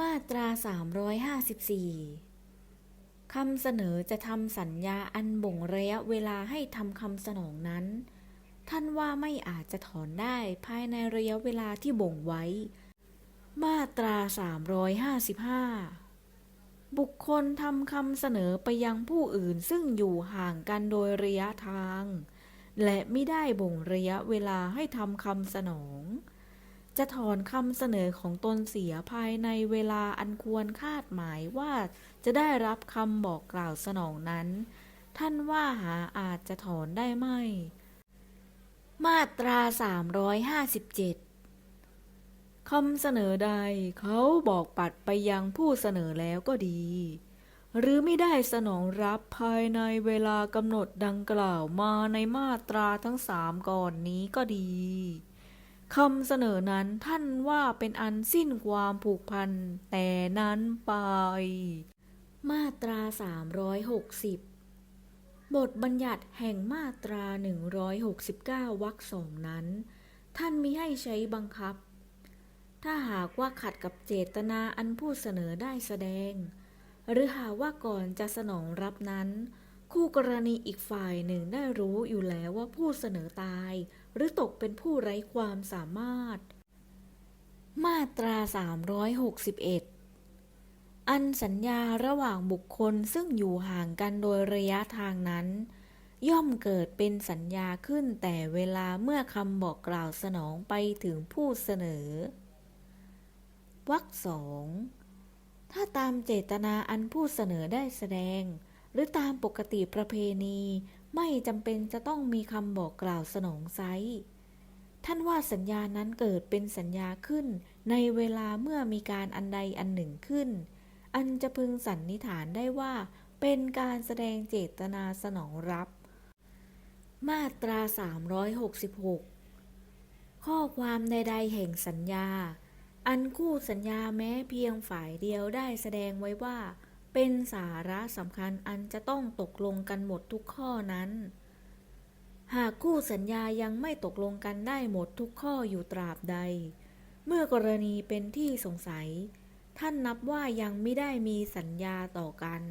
มาตรา 354 คำเสนอจะทำสัญญาอันบ่งระยะเวลาให้ทำคำสนองนั้น ท่านว่าไม่อาจจะถอนได้ภายในระยะเวลาที่บ่งไว้ มาตรา 355 บุคคลทำคำเสนอไปยังผู้อื่นซึ่งอยู่ห่างกันโดยระยะทาง และไม่ได้บ่งระยะเวลาให้ทำคำสนอง จะถอนคำเสนอของตนเสียภายในเวลาอันควรคาดหมายว่าจะได้รับคำบอกกล่าวสนองนั้น ท่านว่าหาอาจจะถอนได้ไหม มาตรา 357 คำเสนอใดเขาบอกปัดไปยังผู้เสนอแล้วก็ดี หรือไม่ได้สนองรับภายในเวลากำหนดดังกล่าวมาในมาตราทั้งสามก่อนนี้ก็ดี คำเสนอนั้นท่านว่าเป็นอันสิ้นความผูกพันแต่นั้นไป มาตรา 360 บทบัญญัติแห่งมาตรา 169 วรรคสองนั้น ท่านมิให้ใช้บังคับ ถ้าหากว่าขัดกับเจตนาอันผู้เสนอได้แสดง หรือหาว่าก่อนจะสนองรับนั้น คู่กรณีอีกฝ่ายหนึ่งได้รู้อยู่แล้วว่าผู้เสนอตาย หรือตกเป็นผู้ไร้ความสามารถ มาตรา 361 อันสัญญาระหว่างบุคคลซึ่งอยู่ห่างกันโดยระยะทางนั้น ย่อมเกิดเป็นสัญญาขึ้นแต่เวลาเมื่อคำบอกกล่าวสนองไปถึงผู้เสนอวรรคสองถ้าตามเจตนาอันผู้เสนอได้แสดง หรือตามปกติประเพณี ไม่จำเป็นจะต้องมีคำบอกกล่าวสนองไซท่านว่าสัญญานั้นเกิดเป็นสัญญาขึ้น ในเวลาเมื่อมีการอันใดอันหนึ่งขึ้น อันจะพึงสันนิษฐานได้ว่า เป็นการแสดงเจตนาสนองรับ มาตรา 366 ข้อความใดๆแห่งสัญญา อันคู่สัญญาแม้เพียงฝ่ายเดียวได้แสดงไว้ว่า เป็นสาระสำคัญอันจะต้องตกลงกันหมดทุกข้อนั้น หากคู่สัญญายังไม่ตกลงกันได้หมดทุกข้ออยู่ตราบใด เมื่อกรณีเป็นที่สงสัย ท่านนับว่ายังไม่ได้มีสัญญาต่อกัน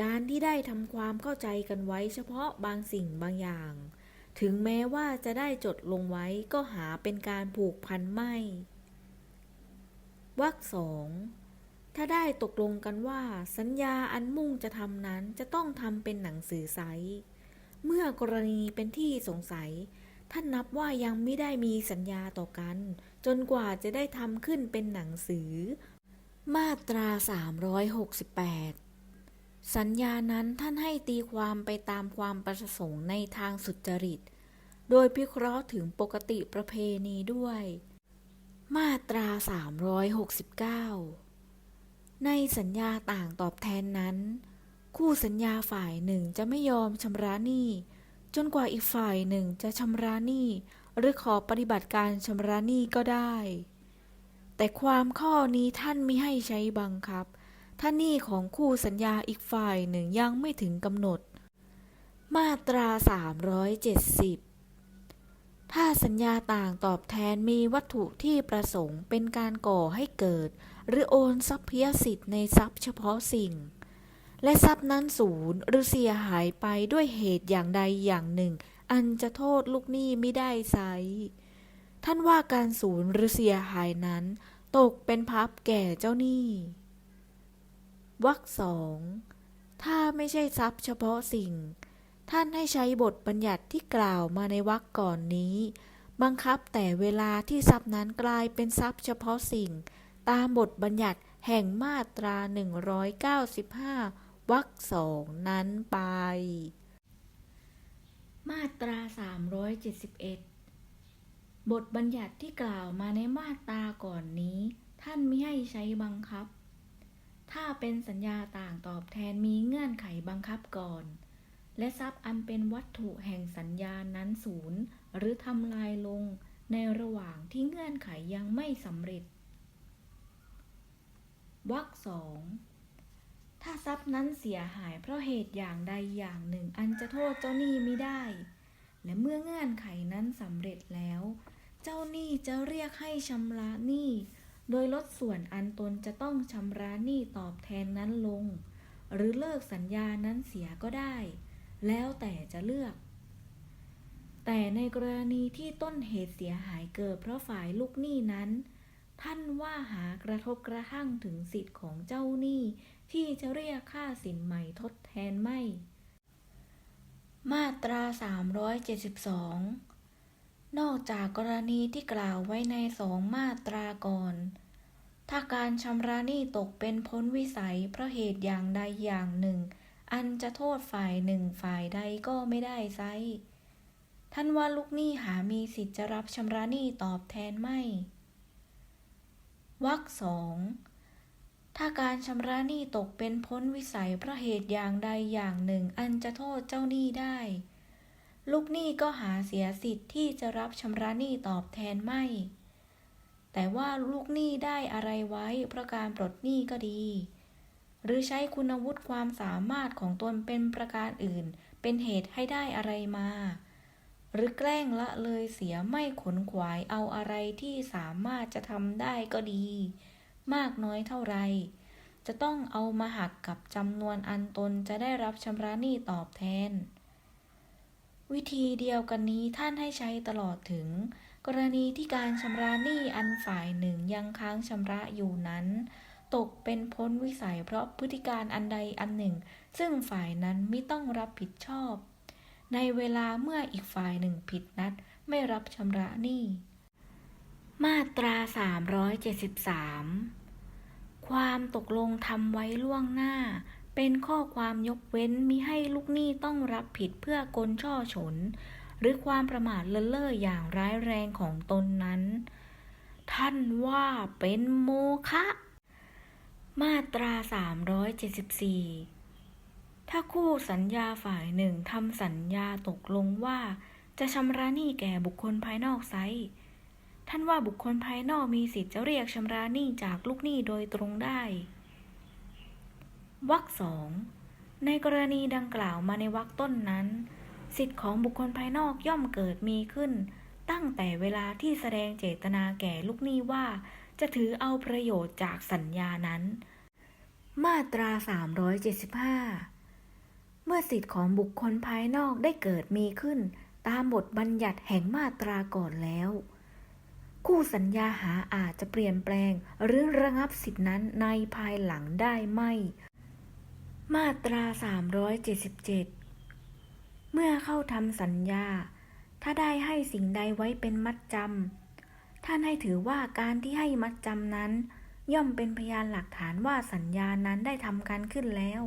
การที่ได้ทำความเข้าใจกันไว้เฉพาะบางสิ่งบางอย่าง ถึงแม้ว่าจะได้จดลงไว้ก็หาเป็นการผูกพันไม่วรรคสอง ถ้าได้ตกลงกันว่า สัญญาอันมุ่งจะทำนั้นจะต้องทำเป็นหนังสือไซส์เมื่อกรณีเป็นที่สงสัย ท่านนับว่ายังไม่ได้มีสัญญาต่อกัน จนกว่าจะได้ทำขึ้นเป็นหนังสือ มาตรา 368 สัญญานั้นท่านให้ตีความไปตามความประสงค์ในทางสุจริต โดยพิเคราะห์ถึงปกติประเพณีด้วย มาตรา 369 ในสัญญาต่างตอบแทนนั้น คู่สัญญาฝ่ายหนึ่งจะไม่ยอมชำระหนี้ จนกว่าอีกฝ่ายหนึ่งจะชำระหนี้ หรือขอปฏิบัติการชำระหนี้ก็ได้ แต่ความข้อนี้ท่านไม่ให้ใช้บังคับ ถ้าหนี้ของคู่สัญญาอีกฝ่ายหนึ่งยังไม่ถึงกำหนด มาตรา 370ถ้าสัญญาต่างตอบแทนมีวัตถุที่ประสงค์เป็นการก่อให้เกิด หรือโอนทรัพยสิทธิ์ในทรัพย์เฉพาะสิ่ง และทรัพย์นั้นสูญหรือเสียหายไปด้วยเหตุอย่างใดอย่างหนึ่ง อันจะโทษลูกหนี้ไม่ได้ไซร้ท่านว่าการสูญหรือเสียหายนั้น ตกเป็นพับแก่เจ้าหนี้วรรคสองถ้าไม่ใช่ทรัพย์เฉพาะสิ่ง ท่านให้ใช้บทบัญญัติที่กล่าวมาในวรรคก่อนนี้ บังคับแต่เวลาที่ทรัพย์นั้นกลายเป็นทรัพย์เฉพาะสิ่ง ตามบทบัญญัติแห่งมาตรา 195 วรรคสองนั้นไป มาตรา 371 บทบัญญัติที่กล่าวมาในมาตราก่อนนี้ ท่านไม่ให้ใช้บังคับ ถ้าเป็นสัญญาต่างตอบแทนมีเงื่อนไขบังคับก่อน และทรัพย์อันเป็นวัตถุแห่งสัญญานั้นสูญหรือทำลายลงในระหว่างที่เงื่อนไขยังไม่สำเร็จ วรรคสอง ถ้าทรัพย์นั้นเสียหายเพราะเหตุอย่างใดอย่างหนึ่งอันจะโทษเจ้าหนี้ไม่ได้ และเมื่อเงื่อนไขนั้นสำเร็จแล้ว เจ้าหนี้จะเรียกให้ชำระหนี้โดยลดส่วนอันตนจะต้องชำระหนี้ตอบแทนนั้นลง หรือเลิกสัญญานั้นเสียก็ได้ แล้วแต่จะเลือก แต่ในกรณีที่ต้นเหตุเสียหายเกิดเพราะฝ่ายลูกหนี้นั้น ท่านว่าหากระทบกระทั่งถึงสิทธิ์ของเจ้าหนี้ ที่จะเรียกค่าสินใหม่ทดแทนไม่ มาตรา 372 นอกจากกรณีที่กล่าวไว้ในสองมาตราก่อน ถ้าการชำระหนี้ตกเป็นพ้นวิสัยเพราะเหตุอย่างใดอย่างหนึ่ง อันจะโทษฝ่ายหนึ่งฝ่ายใดก็ไม่ได้ไซร้ท่านว่าลูกหนี้หามีสิทธิ์จะรับชำระหนี้ตอบแทนไม่ วรรคสอง ถ้าการชำระหนี้ตกเป็นพ้นวิสัยเพราะเหตุอย่างใดอย่างหนึ่งอันจะโทษเจ้าหนี้ได้ ลูกหนี้ก็หาเสียสิทธิ์ที่จะรับชำระหนี้ตอบแทนไม่ แต่ว่าลูกหนี้ได้อะไรไว้เพราะการปลดหนี้ก็ดี หรือใช้คุณวุฒิความสามารถของตนเป็นประการอื่น เป็นเหตุให้ได้อะไรมา หรือแกล้งละเลยเสียไม่ขนขวายเอาอะไรที่สามารถจะทำได้ก็ดี มากน้อยเท่าไร จะต้องเอามาหักกับจำนวนอันตนจะได้รับชำระหนี้ตอบแทน วิธีเดียวกันนี้ท่านให้ใช้ตลอดถึง กรณีที่การชำระหนี้อันฝ่ายหนึ่งยังค้างชำระอยู่นั้นตกเป็นพ้นวิสัยเพราะพฤติการอันใดอันหนึ่ง ซึ่งฝ่ายนั้นไม่ต้องรับผิดชอบ ในเวลาเมื่ออีกฝ่ายหนึ่งผิดนัดไม่รับชำระหนี้ มาตรา 373 ความตกลงทำไว้ล่วงหน้า เป็นข้อความยกเว้นมิให้ลูกหนี้ต้องรับผิดเพื่อกลช่อฉน หรือความประมาทเลินเล่ออย่างร้ายแรงของตนนั้น ท่านว่าเป็นโมฆะมาตรา 374 ถ้าคู่สัญญาฝ่ายหนึ่งทำสัญญาตกลงว่า จะชำระหนี้แก่บุคคลภายนอกไซท่านว่าบุคคลภายนอกมีสิทธิ์จะเรียกชำระหนี้จากลูกหนี้โดยตรงได้วรรคสองในกรณีดังกล่าวมาในวรรคต้นนั้น สิทธิ์ของบุคคลภายนอกย่อมเกิดมีขึ้น ตั้งแต่เวลาที่แสดงเจตนาแก่ลูกหนี้ว่า จะถือเอาประโยชน์จากสัญญานั้น มาตรา 375 เมื่อสิทธิของบุคคลภายนอกได้เกิดมีขึ้น ตามบทบัญญัติแห่งมาตราก่อนแล้ว คู่สัญญาหาอาจจะเปลี่ยนแปลง หรือระงับสิทธินั้นในภายหลังได้ไม่ มาตรา 377 เมื่อเข้าทำสัญญา ถ้าได้ให้สิ่งใดไว้เป็นมัดจำท่านให้ถือว่าการที่ให้มัดจำนั้น ย่อมเป็นพยานหลักฐานว่าสัญญานั้นได้ทำการขึ้นแล้ว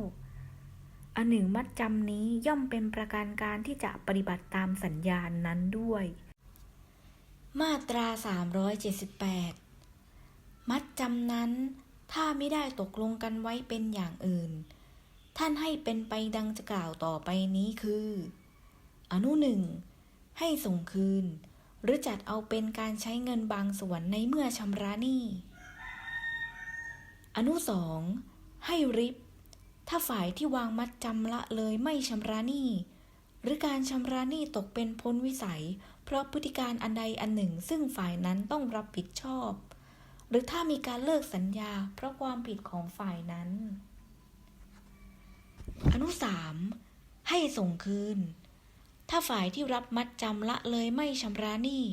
อันหนึ่งมัดจำนี้ย่อมเป็นประการการที่จะปฏิบัติตามสัญญาณนั้นด้วย มาตรา 378 มัดจำนั้น ถ้าไม่ได้ตกลงกันไว้เป็นอย่างอื่น ท่านให้เป็นไปดังจะกล่าวต่อไปนี้คือ อนุหนึ่งให้ส่งคืน หรือจัดเอาเป็นการใช้เงินบางส่วนในเมื่อชำระหนี้อนุสองให้ริบ ถ้าฝ่ายที่วางมัดจำละเลยไม่ชำระหนี้ หรือการชำระหนี้ตกเป็นพ้นวิสัย เพราะพฤติการอันใดอันหนึ่ง ซึ่งฝ่ายนั้นต้องรับผิดชอบ หรือถ้ามีการเลิกสัญญา เพราะความผิดของฝ่ายนั้น อนุสามให้ส่งคืน ถ้าฝ่ายที่รับมัดจำละเลยไม่ชำระหนี้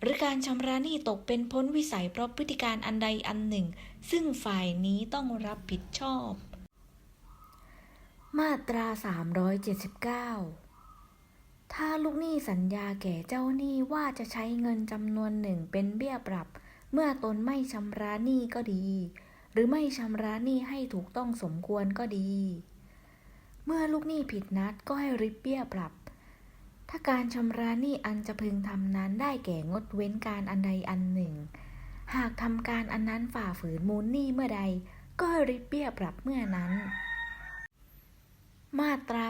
หรือการชำระหนี้ตกเป็นพ้นวิสัยเพราะพฤติการอันใดอันหนึ่ง ซึ่งฝ่ายนี้ต้องรับผิดชอบ มาตรา 379 ถ้าลูกหนี้สัญญาแก่เจ้าหนี้ว่าจะใช้เงินจำนวนหนึ่งเป็นเบี้ยปรับ เมื่อตนไม่ชำระหนี้ก็ดี หรือไม่ชำระหนี้ให้ถูกต้องสมควรก็ดี เมื่อลูกหนี้ผิดนัดก็ให้ริบเบี้ยปรับ ถ้าการชำระหนี้อันจะพึงทำนั้นได้แก่งดเว้นการอันใดอันหนึ่ง หากทำการอันนั้นฝ่าฝืนมูลหนี้เมื่อใด ก็ริบเบี้ยปรับเมื่อนั้น มาตรา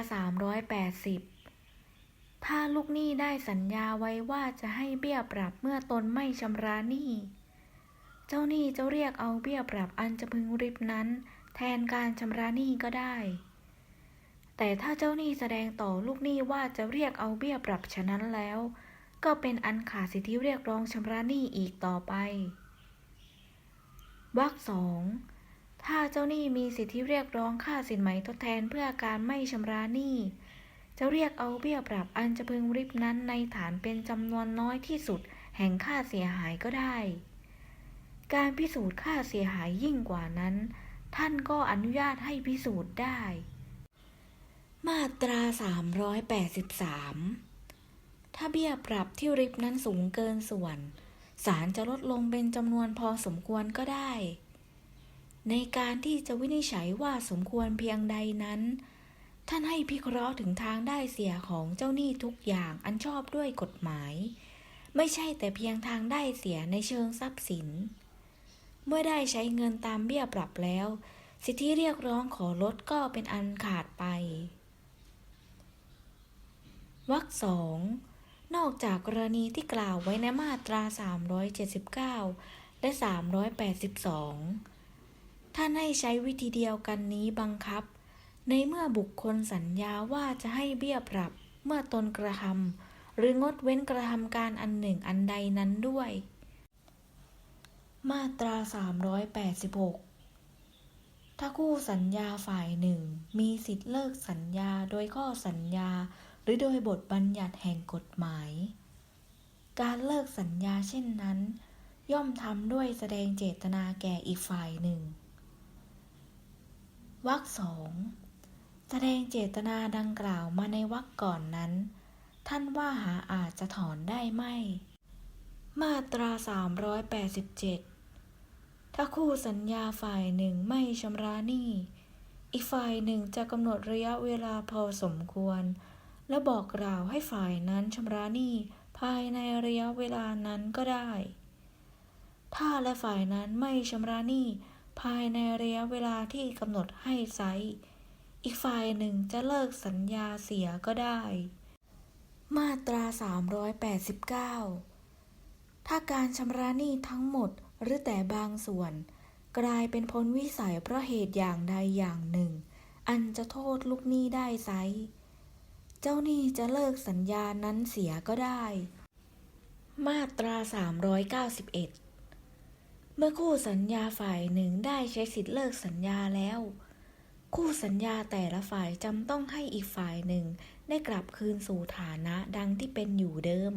380 ถ้าลูกหนี้ได้สัญญาไว้ว่าจะให้เบี้ยปรับเมื่อตนไม่ชำระหนี้ เจ้าหนี้จะเรียกเอาเบี้ยปรับอันจะพึงริบนั้น แทนการชำระหนี้ก็ได้ แต่ถ้าเจ้าหนี้แสดงต่อลูกหนี้ว่าจะเรียกเอาเบี้ยปรับฉะนั้นแล้ว ก็เป็นอันขาดสิทธิเรียกร้องชำระหนี้อีกต่อไปวรรคสอง ถ้าเจ้าหนี้มีสิทธิเรียกร้องค่าสินไหมทดแทนเพื่อการไม่ชำระหนี้ จะเรียกเอาเบี้ยปรับอันจะพึงริบนั้นในฐานเป็นจำนวนน้อยที่สุดแห่งค่าเสียหายก็ได้ การพิสูจน์ค่าเสียหายยิ่งกว่านั้น ท่านก็อนุญาตให้พิสูจน์ได้ มาตรา 383 ถ้าเบี้ยปรับที่ริบนั้นสูงเกินส่วน ศาลจะลดลงเป็นจำนวนพอสมควรก็ได้ ในการที่จะวินิจฉัยว่าสมควรเพียงใดนั้น ท่านให้พิเคราะห์ถึงทางได้เสียของเจ้าหนี้ทุกอย่างอันชอบด้วยกฎหมาย ไม่ใช่แต่เพียงทางได้เสียในเชิงทรัพย์สิน เมื่อได้ใช้เงินตามเบี้ยปรับแล้ว สิทธิเรียกร้องขอลดก็เป็นอันขาดไปวรรคสองนอกจากกรณีที่กล่าวไว้ในมาตรา 379 และ 382 ท่านให้ใช้วิธีเดียวกันนี้บังคับ ในเมื่อบุคคลสัญญาว่าจะให้เบี้ยปรับเมื่อตนกระทำหรืองดเว้นกระทำการอันหนึ่งอันใดนั้นด้วย มาตรา 386 ถ้าคู่สัญญาฝ่ายหนึ่ง มีสิทธิเลิกสัญญาโดยข้อสัญญา หรือโดยบทบัญญัติแห่งกฎหมาย การเลิกสัญญาเช่นนั้น ย่อมทำด้วยแสดงเจตนาแก่อีกฝ่ายหนึ่ง วรรคสองแสดงเจตนาดังกล่าวมาในวรรคก่อนนั้น ท่านว่าหาอาจจะถอนได้ไหม มาตรา 387 ถ้าคู่สัญญาฝ่ายหนึ่งไม่ชำระหนี้ อีกฝ่ายหนึ่งจะกำหนดระยะเวลาพอสมควร และบอกกล่าวให้ฝ่ายนั้นชำระหนี้ภายในระยะเวลานั้นก็ได้ ถ้าและฝ่ายนั้นไม่ชำระหนี้ ภายในระยะเวลาที่กำหนดให้ไซส์อีกฝ่ายหนึ่งจะเลิกสัญญาเสียก็ได้ มาตรา 389 ถ้าการชำระหนี้ทั้งหมดหรือแต่บางส่วน กลายเป็นพ้นวิสัยเพราะเหตุอย่างใดอย่างหนึ่ง อันจะโทษลูกหนี้ได้ไซเจ้าหนี้จะเลิกสัญญานั้นเสียก็ได้ มาตรา 391 เมื่อคู่สัญญาฝ่ายหนึ่งได้ใช้สิทธิเลิกสัญญาแล้ว คู่สัญญาแต่ละฝ่ายจำต้องให้อีกฝ่ายหนึ่งได้กลับคืนสู่ฐานะดังที่เป็นอยู่เดิม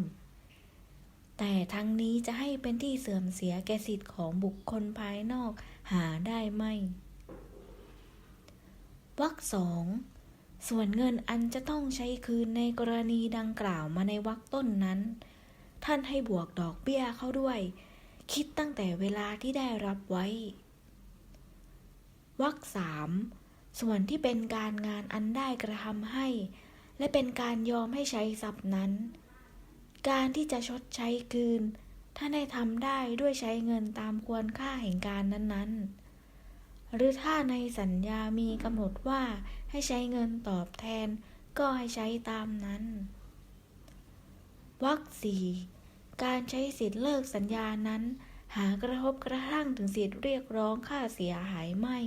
แต่ทั้งนี้จะให้เป็นที่เสื่อมเสียแก่สิทธิของบุคคลภายนอกหาได้ไม่วรรคสองส่วนเงินอันจะต้องใช้คืนในกรณีดังกล่าวมาในวรรคต้นนั้น ท่านให้บวกดอกเบี้ยเข้าด้วย คิดตั้งแต่เวลาที่ได้รับไว้วรรคสามส่วนที่เป็นการงานอันได้กระทำให้ และเป็นการยอมให้ใช้ทรัพย์นั้น การที่จะชดใช้คืน ถ้าได้ทำได้ด้วยใช้เงินตามควรค่าแห่งการนั้นๆ หรือถ้าในสัญญามีกำหนดว่าให้ใช้เงินตอบแทน ก็ให้ใช้ตามนั้นวรรคสี่ การใช้สิทธิเลิกสัญญานั้น หากระทบกระทั่งถึงสิทธิเรียกร้องค่าเสียหายไม่